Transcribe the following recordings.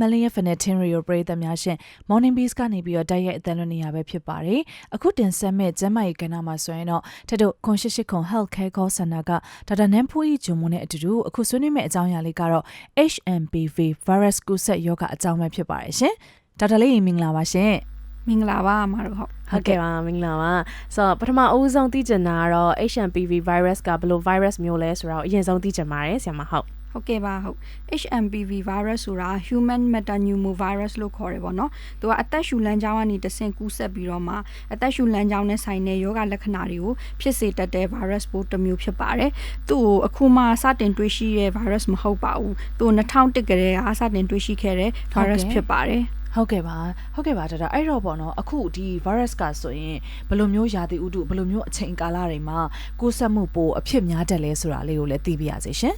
မလင်းရဲ့ Fanatin Radio ပရိသတ်များရှင် Morning Bees ကနေပြီးတော့တိုက်ရိုက်အသံလွှင့်နေရပဲဖြစ်ပါတယ်။အခုတင်ဆက်မဲ့ကျမ်းမာရေးကဏ္ဍမှာဆိုရင်တော့ထက်တို့ခွန်ရှိရှိခွန် Health Care Call Center ကဒေါက်တာနန်းဖိုးကြီးဂျုံမွန်းနဲ့အတူတူအခုဆွေးနွေးမဲ့အကြောင်းအရာလေးကတော့ HMPV virus ကူးစက်ရောဂါအကြောင်းပဲဖြစ်ပါတယ်ရှင်။ဒေါက်တာလေးမင်္ဂလာပါရှင်။မင်္ဂလာပါအမတို့ဟုတ်ဟုတ်ကဲ့ပါမင်္ဂလာပါဆိုတော့ပထမအဦးဆုံးသိချင်တာကတော့ HMPV virus ကဘယ်လို virus မျိုးလဲဆိုတော့အရင်ဆုံးသိချင်ပါတယ်ဆရာမဟုတ် ဟုတ်ကဲ့ပါဟုတ် HMPV virus ဆိုတာ human metapneumovirus လို့ခေါ်တယ်ပေါ့နော်သူကအသက်ရှူလမ်းကြောင်းကနေတဆင့်ကူးစက်ပြီးတော့မှအသက်ရှူလမ်းကြောင်းနဲ့ဆိုင်တဲ့ယောဂလက္ခဏာတွေကိုဖြစ်စေတတ်တဲ့ virus ပိုးတစ်မျိုးဖြစ်ပါတယ်သူ့ကိုအခုမှစတင်တွေ့ရှိတဲ့ virus မဟုတ်ပါဘူးသူ2001ကတည်းကစတင်တွေ့ရှိခဲ့တဲ့ virus ဖြစ်ပါတယ်ဟုတ်ကဲ့ပါဟုတ်ကဲ့ပါဒေါက်တာအဲ့တော့ပေါ့နော်အခုဒီ virus ကဆိုရင်ဘယ်လိုမျိုးရာသီဥတုဘယ်လိုမျိုးအချိန်ကာလတွေမှာကိုယ်ဆက်မှုပိုအဖြစ်များတယ်လဲဆိုတာလေးကိုလည်းသိပြရစေရှင်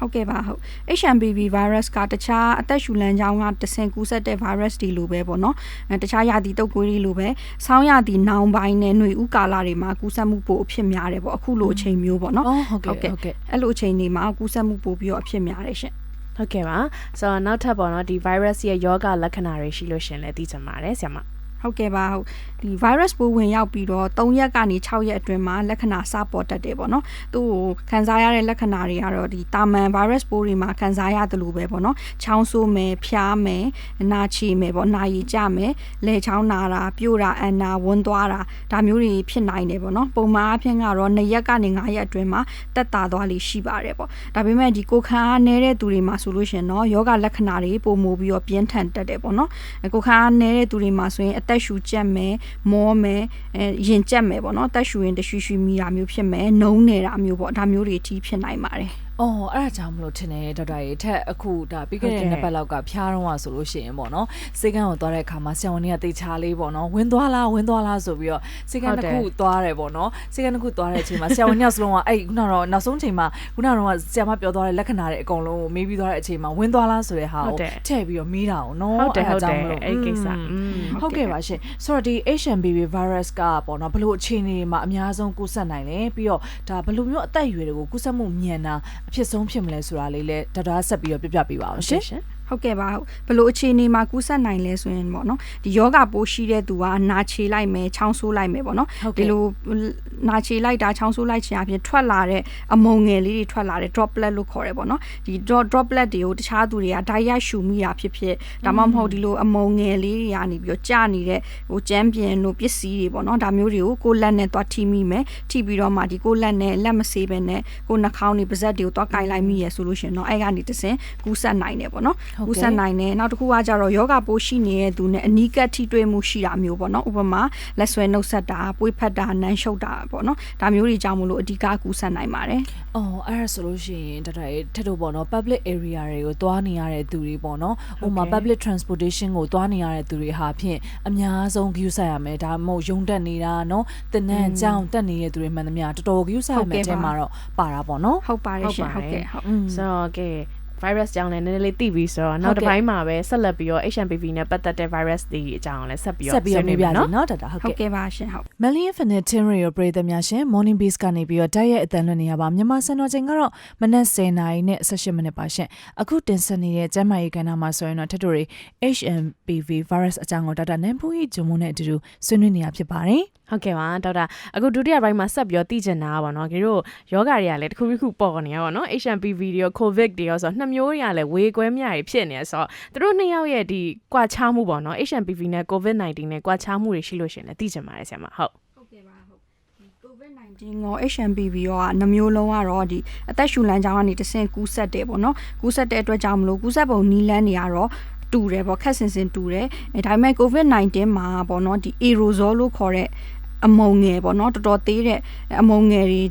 ဟုတ်ကဲ့ပါဟုတ် HMPV virus ကတခြားအသက်ရှူလမ်းကြောင်းကတဆင်ကူးစက်တဲ့ virus တွေလိုပဲပေါ့နော်အဲတခြားရာသီတုပ်ကွေးတွေလိုပဲဆောင်းရာသီနောင်ပိုင်းနဲ့ຫນွေဥကာလတွေမှာကူးစက်မှုပိုအဖြစ်များတယ်ပေါ့အခုလိုအချိန်မျိုးပေါ့နော်အော်ဟုတ်ကဲ့ဟုတ်ကဲ့အဲ့လိုအချိန်တွေမှာကူးစက်မှုပိုပြီးတော့အဖြစ်များတယ်ရှင်ဟုတ်ကဲ့ပါဆိုတော့နောက်ထပ်ပေါ့နော်ဒီ virus ရဲ့ယောဂလက္ခဏာတွေရှိလို့ရှရင်လည်းသိချင်ပါတယ်ဆရာမဟုတ်ကဲ့ပါဟုတ် ဒီ virus ပိုးဝင်ရောက်ပြီးတော့3ရက်ကနေ6ရက်အတွင်းမှာလက္ခဏာစပေါ်တတ်တယ်ပေါ့နော်သူ့ကိုခံစားရတဲ့လက္ခဏာတွေကတော့ဒီတာမန် virus ပိုးတွေမှာခံစားရတယ်လို့ပဲပေါ့နော်ချောင်းဆိုးမယ်ဖျားမယ်နာချီမယ်ပေါ့နာရီကြမယ်လဲချောင်းနာတာပြို့တာအန်နာဝန်းသွားတာဒါမျိုးတွေဖြစ်နိုင်တယ်ပေါ့နော်ပုံမှန်အဖြစ်ကတော့2ရက်ကနေ9ရက်အတွင်းမှာတက်တာသွားလိရှိပါတယ်ပေါ့ဒါပေမဲ့ဒီကိုခါအားနေတဲ့သူတွေမှာဆိုလို့ရှရင်တော့ယောဂလက္ခဏာတွေပုံမိုပြီးတော့ပြင်းထန်တက်တယ်ပေါ့နော်ကိုခါအားနေတဲ့သူတွေမှာဆိုရင်အသက်ရှူကြက်မယ်မောမယ်အဲရင်ကြက်မယ်ပေါ့နော်အသက်ရှူရင်တရွှီရွှီမိတာမျိုးဖြစ်မယ်နှုံးနေတာမျိုးပေါ့ဒါမျိုးတွေအထိဖြစ်နိုင်ပါတယ် အော်အဲ့ဒါကြောင့်မလို့ထင်တယ်ဒေါက်တာရေထက်အခုဒါပြီးခဲ့တဲ့နှစ်ပတ်လောက်ကဖျားတော့မှဆိုလို့ရှိရင်ပေါ့နော်စိတ်ကန်းကိုသွားတဲ့အခါမှာဆရာဝန်ကြီးကတေချာလေးပေါ့နော်ဝင်သွားလားဝင်သွားလားဆိုပြီးတော့စိတ်ကန်းတစ်ခုသွားတယ်ပေါ့နော်စိတ်ကန်းတစ်ခုသွားတဲ့အချိန်မှာဆရာဝန်ကြီးကစလုံးကအဲ့ခုနကတော့နောက်ဆုံးချိန်မှာခုနကတော့ဆရာမပြောသွားတဲ့လက္ခဏာတွေအကုန်လုံးကိုမေးပြီးသွားတဲ့အချိန်မှာဝင်သွားလားဆိုတဲ့ဟာကိုထည့်ပြီးတော့မေးတာအောင်နော်အဲ့ဒါကြောင့်မလို့အဲ့ကိစ္စဟုတ်ကဲ့ပါရှင်ဆိုတော့ဒီ HMPV virus ကပေါ့နော်ဘလို့အခြေအနေမှာအများဆုံးကူးစက်နိုင်လဲပြီးတော့ဒါဘလို့မျိုးအသက်အရွယ်တွေကိုကူးစက်မှုမြန်တာအဖြစ်ဆုံးဖြစ်မလဲဆိုတာလေးလည်းဒေါက်တာကဆက်ပြီးတော့ပြပြပေးပါအောင်ရှင် ဟုတ်ကဲ့ပါဟုတ်ဘယ်လိုအခြေအနေမှာကူးစက်နိုင်လဲဆိုရင်ပေါ့နော်ဒီယောဂပိုးရှိတဲ့သူကနာချေလိုက်မယ်ချောင်းဆိုးလိုက်မယ်ပေါ့နော်ဟုတ်ကဲ့ဒီလိုနာချေလိုက်တာချောင်းဆိုးလိုက်ခြင်းအပြင်ထွက်လာတဲ့အမုံငယ်လေးတွေထွက်လာတဲ့ droplet လို့ခေါ်တယ်ပေါ့နော်ဒီ drop- droplet တွေကိုတခြားသူတွေကဓာတ်ရိုက်ရှူမိတာဖြစ်ဖြစ်ဒါမှမဟုတ်ဒီလိုအမုံငယ်လေးတွေကနေပြီးတော့ကြာနေတဲ့ဟိုကြမ်းပြင်တို့ပစ္စည်းတွေပေါ့နော်ဒါမျိုးတွေကိုကိုယ်လက်နဲ့သွားထိမိမယ်ထိပြီးတော့မှဒီကိုယ်လက်နဲ့လက်မဆေးပဲနဲ့ကိုယ်နှာခေါင်းတွေပါးစပ်တွေကိုသွားကင်လိုက်မိရဆိုလို့ရှရင်တော့အဲ့ကနေတဆင်ကူးစက်နိုင်တယ်ပေါ့နော်ဟုတ်ကဲ့ကူးစက်နိုင်တယ်နောက်တစ်ခုကကြတော့ယောဂပိုးရှိနေတဲ့သူနဲ့အနီးကပ်ထိတွေ့မှုရှိတာမျိုးပေါ့နော်ဥပမာလက်ဆွဲနှုတ်ဆက်တာပွေးဖက်တာနမ်းရှုပ်တာပေါ့နော်ဒါမျိုးတွေကြောင့်မလို့အဓိကကူးစက်နိုင်ပါတယ်အော်အဲ့ဒါဆိုလို့ရှိရင်ဒေါက်တာရေထက်တို့ပေါ့နော် public area တွေကိုသွားနေရတဲ့သူတွေပေါ့နော်ဟိုမှာ public transportation ကိုသွားနေရတဲ့သူတွေဟာဖြင့်အများဆုံး view ဆက်ရမယ်ဒါမှမဟုတ်ရုံတက်နေတာနော်တင်နန်းကြောင်တက်နေတဲ့သူတွေမှန်သမျှတော်တော် view ဆက်ရမယ်အချိန်မှာတော့ပါတာပေါ့နော်ဟုတ်ပါတယ်ရှင်ဟုဟုတ်တ်ပါတယ်ကဲ့ဟုတ်อืมဆိုတော့ကဲ virus ကြောင့်လည်းနည်းနည်းလေးသိပြီဆိုတော့နောက်တစ်ပိုင်းမှာပဲဆက်လက်ပြီးတော့ HMPV နဲ့ပတ်သက်တဲ့ virus တွေအကြောင်းလည်းဆက်ပြီးတော့ ဆက်ပြီးတော့မေးပြစီ နော် နော်ဒေါက်တာဟုတ် ဟုတ် ကဲ့ ကဲ့ပါရှင်ဟုတ် Melly Infinite Tin Radio ပရိသတ်များရှင် Morning Bees ကနေပြီးတော့တိုက်ရိုက်အသံလွှင့်နေရပါမြန်မာစံတော်ချိန်ကတော့မနက်10:00နာရီနဲ့18မိနစ်ပါရှင်အခုတင်ဆက်နေတဲ့ကျမ်းမာရေးကဏ္ဍမှာဆိုရင်တော့ထက်တို့တွေ HMPV virus အကြောင်းကိုဒေါက်တာနန်ဖူးကြီးဂျုံမုန်းနဲ့အတူတူဆွေးနွေးနေရဖြစ်ပါတယ် ဟုတ်ကဲ့ပါဒေါက်တာအခုဒုတိယပိုင်းမှာဆက်ပြီးတော့သိချင်တာပါเนาะကြတို့ယောဂတွေကလည်းတစ်ခုတစ်ခုပေါ်နေရပါเนาะ HMPV တွေရော COVID တွေရောဆိုတော့နှစ် မျိုးတွေကလည်းဝေခွဲမြတွေဖြစ်နေရဆိုတော့သူတို့နှစ်ယောက်ရဲ့ဒီကွာခြားမှုပေါ့နော် HMPV နဲ့ COVID-19 နဲ့ကွာခြားမှုတွေရှိလို့ရှင်လည်းသိကြပါတယ်ဆရာမဟုတ်ဒီငေါ် HMPV ရောကနှမျိုးလုံးကတော့ဒီအသက်ရှူလမ်းကြောင်းကနေတဆင့်ကူးဆက်တယ်ပေါ့နော်ကူးဆက်တဲ့အတွက်ကြောင့်မလို့ကူးဆက်ပုံနီးလန်းနေရတော့တူတယ်ပေါ့ခက်ဆင်ဆင်တူတယ်အဲဒါပေမဲ့ COVID-19 မှာပေါ့နော်ဒီ aerosol လို့ခေါ်တဲ့အမုံငယ်ပေါ့နော်တော်တော်သေးတဲ့အမုံငယ်တွေ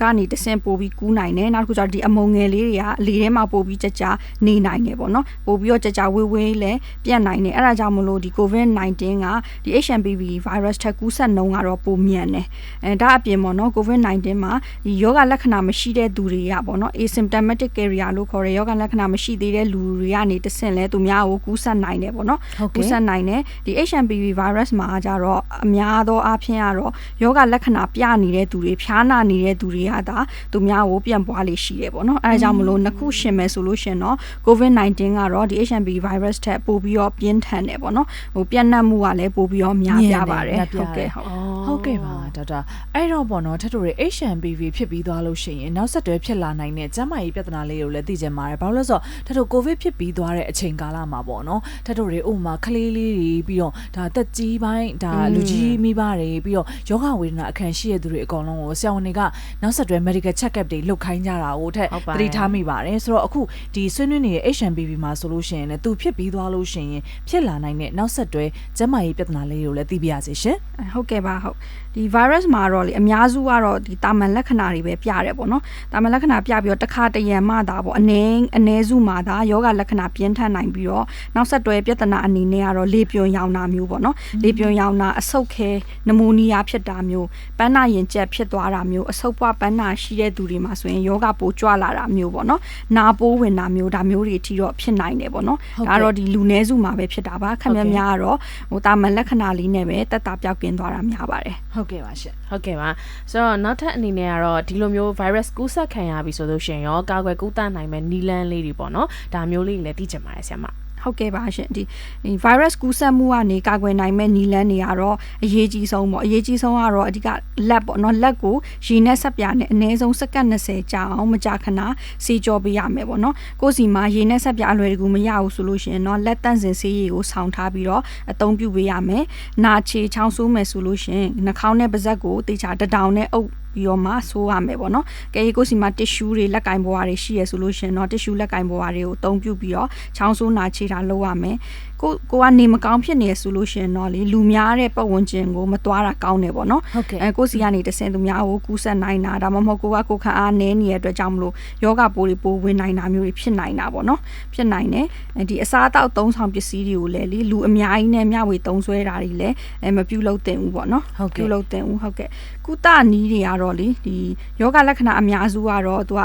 ကနေတဆင့်ပို့ပြီးကူးနိုင်တယ်နောက်တစ်ခုကျတော့ဒီအမုံငယ်လေးတွေကအလေထဲမှာပို့ပြီးကြကြနေနိုင်တယ်ပေါ့နော်ပို့ပြီးတော့ကြကြဝေးဝေးလဲပြန့်နိုင်တယ်အဲ့ဒါကြောင့်မလို့ဒီ COVID-19 ကဒီ HMPV virus ထက်ကူးစက်နှုန်းကတော့ပိုမြန်တယ်အဲဒါအပြင်ပေါ့နော် COVID-19 မှာဒီယောဂလက္ခဏာမရှိတဲ့သူတွေကပေါ့နော် asymptomatic carrier လို့ခေါ်တဲ့ယောဂလက္ခဏာမရှိသေးတဲ့လူတွေကနေတဆင့်လဲသူများကိုကူးစက်နိုင်တယ်ပေါ့နော်ဟုတ်ကဲ့ကူးစက်နိုင်တယ်ဒီ HMPV virus မှာကြတော့အများသောအားဖြင့်ကတော့ယောဂလက္ခဏာပြနေတဲ့သူတွေဖျားနာနေတဲ့သူသူတွေကဒါသူများကိုပြန်ပွားလေးရှိတယ်ပေါ့နော်အဲဒါကြောင့်မလို့နှစ်ခုရှင်မယ်ဆိုလို့ရှင်တော့ COVID-19 ကတော့ဒီ HMV virus ထက်ပိုပြီးတော့ပြင်းထန်တယ်ပေါ့နော်ဟိုပြန့်နှံ့မှုကလည်းပိုပြီးတော့များပြားပါတယ်မြတ်ပြားဟုတ်ကဲ့ဟုတ်ဟုတ်ကဲ့ပါဒေါက်တာအဲ့တော့ပေါ့နော်ထက်တို့တွေ HMPV ဖြစ်ပြီးသွားလို့ရှိရင်နောက်ဆက်တွဲဖြစ်လာနိုင်တဲ့ကျန်းမာရေးပြဿနာလေးတွေကိုလည်းသိကြမှာတယ်ဘာလို့လဲဆိုတော့ထက်တို့ကိုဗစ်ဖြစ်ပြီးသွားတဲ့အချိန်ကာလမှာပေါ့နော်ထက်တို့တွေဥပမာကလေးလေးတွေပြီးတော့ဒါတက်ကြီးပိုင်းဒါလူကြီးမိဘတွေပြီးတော့ယောဂဝေဒနာအခန့်ရှိတဲ့သူတွေအကုန်လုံးကိုဆရာဝန်တွေကနောက်ဆက်တွဲ medical check up တွေလုပ်ခိုင်းကြတာကိုထက်ဟုတ်ပါသတိထားမိပါတယ်ဆိုတော့အခုဒီဆွေးနွေးနေတဲ့ HMPV မှာဆိုလို့ရှိရင်လည်းသူဖြစ်ပြီးသွားလို့ရှိရင်ဖြစ်လာနိုင်တဲ့နောက်ဆက်တွဲကျန်းမာရေးပြဿနာလေးတွေကိုလည်းသိပြရစီရှင်အဲဟုတ်ကဲ့ပါဟုတ်ဒီ virus မှာတော့လေအများစုကတော့ဒီတာမန်လက္ခဏာတွေပဲပြတယ်ပေါ့နော်တာမန်လက္ခဏာပြပြီးတော့တစ်ခါတရံမှသာပေါ့အနည်းအနည်းစုမှသာယောဂလက္ခဏာပြင်းထန်နိုင်ပြီးတော့နောက်ဆက်တွဲပြဿနာအနေနဲ့ကတော့လေပြွန်ရောင်တာမျိုးပေါ့နော်လေပြွန်ရောင်တာအဆုတ်ခဲနမိုနီးယားဖြစ်တာမျိုးပန်းနာရင်ကျက်ဖြစ်သွားတာမျိုးအဆုတ်ပွားပန်းနာရှိတဲ့သူတွေမှာဆိုရင်ယောဂပိုးကြွလာတာမျိုးပေါ့နော်နာပိုးဝင်တာမျိုးဒါမျိုးတွေအထိတော့ဖြစ်နိုင်တယ်ပေါ့နော်ဟုတ်ကဲ့ဒါတော့ဒီလူနည်းစုမှာပဲဖြစ်တာပါခက်များများကတော့ဟိုတာမန်လက္ခဏာလေးနဲ့ပဲတက်တာပြောက်ကင်းသွားတာများပါတယ်ဟုတ်ကဲ့ပါရှင်ဟုတ်ကဲ့ပါဆိုတော့နောက်ထပ်အနေနဲ့ကတော့ဒီလိုမျိုး virus ကူးစက်ခံရပြီဆိုလို့ရှိရင်ရောကာကွယ်ကုသနိုင်မဲ့နီလန်းလေးတွေပေါ့နော်ဒါမျိုးလေးတွေလည်းသိချင်ပါတယ်ဆရာမ ဟုတ်ကဲ့ပါရှင်ဒီဒီ virus ကူးစက်မှုကနေကာကွယ်နိုင်မဲ့နီလန်းတွေကတော့အရေးကြီးဆုံးပေါ့အရေးကြီးဆုံးကတော့အဓိကလက်ပေါ့နော်လက်ကိုရေနဲ့ဆက်ပြားနဲ့အနည်းဆုံးစက္ကန့်20ကြာအောင်မကြာခဏစေကြောပေးရမယ်ပေါ့နော်ကိုယ်စီမှာရေနဲ့ဆက်ပြားအလွယ်တကူမရဘူးဆိုလို့ရှိရင်တော့လက်တန့်စင်ဆေးရည်ကိုဆောင်းထားပြီးတော့အသုံးပြုပေးရမယ်နာချေချောင်းဆိုးမယ်ဆိုလို့ရှိရင်နှာခေါင်းနဲ့ပါးစပ်ကိုတေချာတတောင်နဲ့အုပ် ပြီးတော့မှဆိုးရမယ်ပေါ့နော်။ကဲရီကိုစီမှာတစ်ရှူးတွေလက်ကင်ဘွားတွေရှိရဆိုလို့ရှရင်တော့တစ်ရှူးလက်ကင်ဘွားတွေကိုအသုံးပြုပြီးတော့ချောင်းဆိုးနာချေတာလုပ်ရမယ်။ ကိုကိုကနေမကောင်းဖြစ်နေရဆိုလို့ရှရင်တော့လေလူများတဲ့ပတ်ဝန်းကျင်ကိုမသွားတာကောင်းတယ်ပေါ့နော်ဟုတ်ကဲ့အဲကိုစီကနေတဆင်သူများကိုကူးဆက်နိုင်တာဒါမှမဟုတ်ကိုကကိုခန့်အားနည်းနေတဲ့အတွက်ကြောင့်မလို့ယောဂပိုးတွေပိုးဝင်နိုင်တာမျိုးတွေဖြစ်နိုင်တာပေါ့နော်ဖြစ်နိုင်တယ်အဲဒီအစားအသောက်သုံးဆောင်ပစ္စည်းတွေကိုလည်းလေလူအများကြီးနဲ့မျှဝေသုံးစွဲတာတွေလည်းအဲမပြုလုပ်သင့်ဘူးပေါ့နော်ဟုတ်ကဲ့ပြုလုပ်သင့်ဘူးဟုတ်ကဲ့ကုသနည်းတွေကတော့လေဒီယောဂလက္ခဏာအများစုကတော့သူက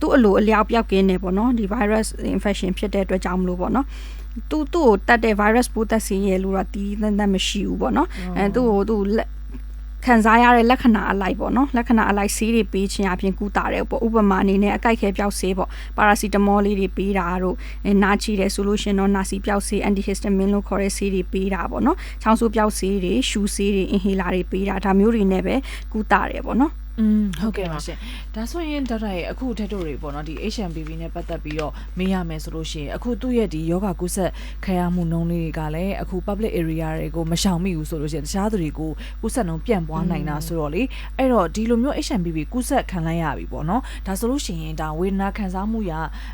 သူ့အလိုအလျောက်ပြောက်ကင်းနေပေါ့နော်ဒီ virus infection ဖြစ်တဲ့အတွက်ကြောင့်မလို့ပေါ့နော် သူ့သူ့ကိုတတ်တဲ့ virus ပိုးတက်စီရဲ့လို့တော့တီးတန်းတန်းမရှိဘူးပေါ့နော်အဲသူ့ကိုသူ့လက်ခံစားရတဲ့လက္ခဏာအလိုက်ပေါ့နော်လက္ခဏာအလိုက်ဆေးတွေပေးခြင်းအပြင်ကုသတယ်ပေါ့ဥပမာအနေနဲ့အကိုက်ခဲပြောက်ဆေးပေါ့ပါရာစီတမောလေးတွေပေးတာတို့အဲနာချီတယ်ဆိုလို့ရှရင်တော့နာစီပြောက်ဆေး antihistamine လို့ခေါ်တဲ့ဆေးတွေပေးတာပေါ့နော်ချောင်းဆိုးပြောက်ဆေးတွေရှူဆေးတွေ inhaler တွေပေးတာဒါမျိုးတွေနဲ့ပဲကုသတယ်ပေါ့နော် อืมဟုတ်ကဲ့ပါရှင်ဒါဆိုရင်ဒေါက်တာရဲ့အခုထက်တို့တွေပေါ့နော်ဒီ HMPV နဲ့ပတ်သက်ပြီးတော့မေးရမယ်ဆိုလို့ရှိရင်အခုသူ့ရဲ့ဒီယောဂကုသခံရမှုနှုန်းလေးတွေကလည်းအခု public area တွေကိုမရှောင်မိဘူးဆိုလို့ရှိရင်တခြားသူတွေကိုကုသနှုန်းပြန့်ပွားနိုင်တာဆိုတော့လေအဲ့တော့ဒီလိုမျိုး HMPV ကုသခံလိုက်ရပြီပေါ့နော်ဒါဆိုလို့ရှိရင်ဒါဝေဒနာခံစားမှုရ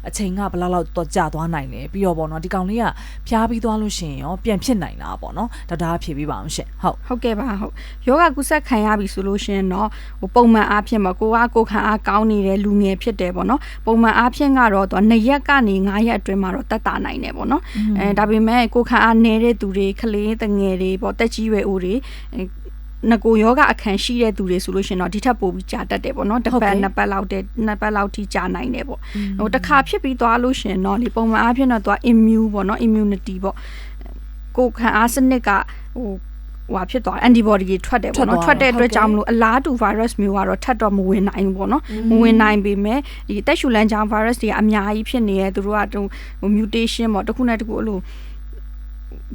အချိန်ကဘယ်လောက်လောက်တော့ကြာသွားနိုင်လဲပြီးတော့ပေါ့နော်ဒီကောင်လေးကဖျားပြီးသွားလို့ရှိရင်ရောပြန်ဖြစ်နိုင်တာပေါ့နော်ဒေါက်တာကဖြေပေးပါအောင်ရှင်ဟုတ်ဟုတ်ကဲ့ပါဟုတ်ယောဂကုသခံရပြီဆိုလို့ရှရင်တော့ဟိုပုံမှန်အားဖြင့်မကိုကကိုခံအားကောင်းနေတဲ့လူငယ်ဖြစ်တယ်ပေါ့နော်ပုံမှန်အားဖြင့်ကတော့သူက2ရက်ကနေ9ရက်အတွင်းမှာတော့တက်တာနိုင်တယ်ပေါ့နော်အဲဒါပေမဲ့ကိုခံအားနည်းတဲ့သူတွေကလေးတငယ်တွေပေါ့တက်ကြီးရွယ်အိုတွေအဲငကိုယောဂအခန်းရှိတဲ့သူတွေဆိုလို့ရှရင်တော့ဒီထက်ပိုပြီးကြာတတ်တယ်ပေါ့နော်တစ်ဟုတ်ပတ်ကဲ့နှစ်ပတ်လောက်တဲ့နှစ်ပတ်လောက်ထိကြာနိုင်တယ်ပေါ့ဟိုတစ်ခါဖြစ်ပြီးသွားလို့ရှရင်တော့ဒီပုံမှန်အားဖြင့်တော့သူက immune ပေါ့နော် immunity ပေါ့ကိုယ်ခံအားစနစ်ကဟို ဟွာဖြစ်သွားတယ် antibody တွေထွက်တယ်ပေါ့နော်ထွထွက်တ်သွားတဲ့တယ်အတွက်ကြောင့်မလို့အလားတူ virus မျိုးကတော့ထပ်တော့မဝင်နိုင်ဘူးပေါ့နော်မဝင်နိုင်ပေမဲ့ဒီအသက်ရှူလမ်းကြောင်း virus တွေကအများကြီးဖြစ်နေရဲသူတို့ကဟို mutation ပေါ့တစ်ခုနဲ့တစ်ခုအဲ့လို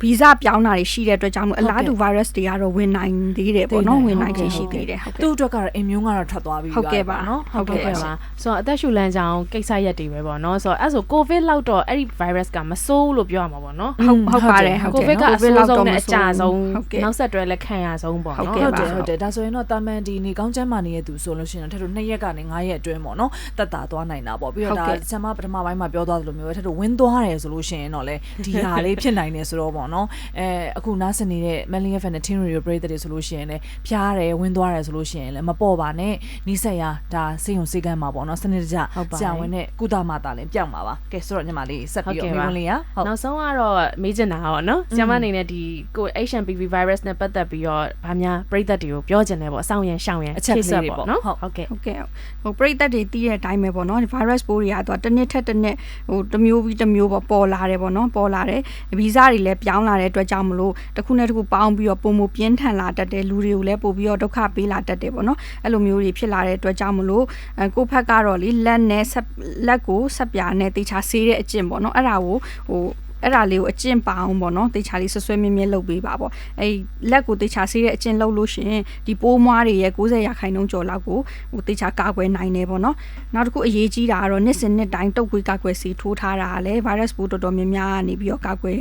ဗီဇပြောင်းတာတွေရှိတဲ့အတွက်ကြောင့်မလို့အလားတူ virus တွေကတော့ဝင်နိုင်သေးတယ်ပေါ့နော်ဝင်နိုင်ခြင်းရှိသေးတယ်ဟုတ်ကဲ့သူ့အတွက်ကတော့ immune ကတော့ထွက်သွားပြီဟုတ်ကဲ့ပါနော်ဟုတ်ကဲ့ပါဆိုတော့အသက်ရှူလမ်းကြောင်းကိစ္စရက်တွေပဲပေါ့နော်ဆိုတော့အဲ့ဆို covid လောက်တော့အဲ့ဒီ virus ကမဆိုးလို့ပြောရမှာပေါ့နော်ဟုတ်ဟုတ်ပါတယ်ဟုတ် covid ကဲ့ကအဆိုးဆုံးနဲ့အကြဆုံးဟုတ်ကဲ့နောက်ဆက်တွဲလက်ခံရဆုံးပေါ့ဟုတ်နော်ကဲ့ဟုတ်ပါတယ်ဟုတ်တယ်ဒါဆိုရင်တော့တာမန်ဒီနေကောင်းချမ်းမာနေတဲ့သူဆိုလို့ရှိရင်တော့ထက်တို့2ရက်ကနေ9ရက်အတွင်းပေါ့နော်တက်တာသွားနိုင်တာပေါ့ပြီးတော့ဒါဟုတ်ကဲ့ဆမ်မပထမပိုင်းမှာပြောသွားသလိုမျိုးပဲထက်တို့ဝင်းသွားတယ်ဆိုလို့ရှိရင်တော့လေဒီဟာလေးဖြစ်နိုင်တယ်ဆိုတော့ပေါ့နော်အဲအခုနားစနေတဲ့ Melly FM နဲ့ Tin Radio ပရိသတ်တွေဆိုလို့ရှိရင်လည်းဖျားတယ်ဝင်းသွားတယ်ဆိုလို့ရှိရင်လည်းမပေါ့ပါနဲ့နီးစက်ရဒါစိတ်ုံစိတ်ကမ်းမှာပေါ့နော်စနစ်တကျဟုတ်ပါတယ်ဆရာဝန်နဲ့ကုသမှတာလည်းပြောင်းပါပါကဲဆိုတော့ညီမလေးဆက်ပြီးတော့ဟုတ်ကဲ့မိပါဝင်လေးရဟုတ်နောက်ဆုံးကတော့မေးချင်တာပေါ့နော်ကျမအနေနဲ့ဒီကို HMPV virus နဲ့ပတ်သက်ပြီးတော့ဗာများပြိသက်တွေကိုပြောချင်တယ်ပေါ့အဆောင်ရန်ရှောင်ရန်အချက်ဖြည့်စွက်လေးတွေပေါ့နော်ဟုတ်ဟုတ်ကဲ့ဟုတ်ကဲ့ဟိုပရိသတ်တွေတီးတဲ့အတိုင်းပဲပေါ့နော်ဒီ virus ပိုးတွေကသူကတစ်နှစ်ထက်တစ်နှစ်ဟိုတစ်မျိုးပြီးတစ်မျိုးပေါ့ပေါ်လာတယ်ပေါ့နော်ပေါ်လာတယ်ဗီဇတွေလည်းပြောင်းပြောင်းလာတဲ့အတွက်ကြောင့်မလို့တစ်ခုနဲ့တစ်ခုပေါင်းပြီးတော့ပုံမပြင်းထန်လာတတ်တယ်လူတွေကိုလည်းပို့ပြီးတော့ဒုက္ခပေးလာတတ်တယ်ပေါ့နော်အဲ့လိုမျိုးတွေဖြစ်လာတဲ့အတွက်ကြောင့်မလို့အဲကိုယ့်ဖက်ကတော့လေလက်နဲ့ဆက်လက်ကိုဆက်ပြာနဲ့တေချာဆေးတဲ့အကျင့်ပေါ့နော်အဲ့ဒါကိုဟို အဲ့ဒါလေးကိုအကျင့်ပါအောင်ပေါ့နော်တေချာလေးဆွဆွဲမြဲမြဲလုပ်ပေးပါပေါ့အဲ့လက်ကိုတေချာဆေးတဲ့အကျင့်လုပ်လို့ရှရင်ဒီပိုးမွားတွေရဲ့90ရာခိုင်နှုန်းကျော်လောက်ကိုဟိုတေချာကာကွယ်နိုင်တယ်ပေါ့နော်နောက်တစ်ခုအရေးကြီးတာကတော့နှစ်စဉ်နှစ်တိုင်းတုပ်ကွေးကာကွယ်ဆေးထိုးထားတာကလည်း virus ပိုးတော်တော်များများကနေပြီးတော့ကာကွယ်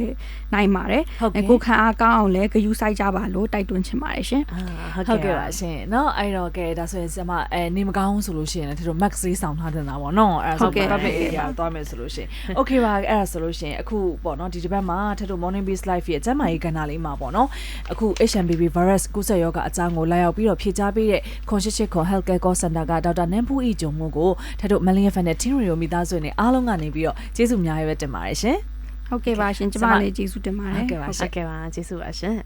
နိုင်ပါတယ် ဟုတ်ကဲ့ ကိုခံအားကောင်းအောင်လည်းဂယူဆိုင်ကြပါလို့တိုက်တွန်းချင်ပါတယ်ရှင် ဟုတ်ကဲ့ပါရှင်เนาะအဲ့တော့ကဲဒါဆိုရင်ဆရာမအဲနေမကောင်းဆိုလို့ရှိရင်လည်းတို့ max လေးဆောင်ထားတင်တာပေါ့เนาะအဲ့ဒါဆို ဟုတ်ကဲ့ public area သွားမယ်ဆိုလို့ရှိရင် okay ပါအဲ့ဒါဆိုလို့ရှိရင်အခုပေါ့ ါ့ပေါ့နော်ဒီတစ်ပတ်မှာထက်တို့ Morning Beast Live ရဲ့အကျမ်းမာရေးကဏ္ဍလေးမှာပေါ့နော်အခု HMPV virus ကူးစက်ရောဂါအကြောင်းကိုလာရောက်ပြီးတော့ဖြေကြားပေးတဲ့ခွန်ရှိရှိခွန် Health Care Call Center ကဒေါက်တာနန်းဖူးဤဂျုံမှုကိုထက်တို့ Melian Fan နဲ့ Tin Radio မိသားစုနဲ့အားလုံးကနေပြီးတော့ကျေးဇူးများရပဲတင်ပါတယ်ရှင်ဟုတ်ကဲ့ပါရှင်ကျမလည်းကျေးဇူးတင်ပါတယ်ဟုတ်ကဲ့ပါဟုတ်ကဲ့ပါကျေးဇူးပါရှင်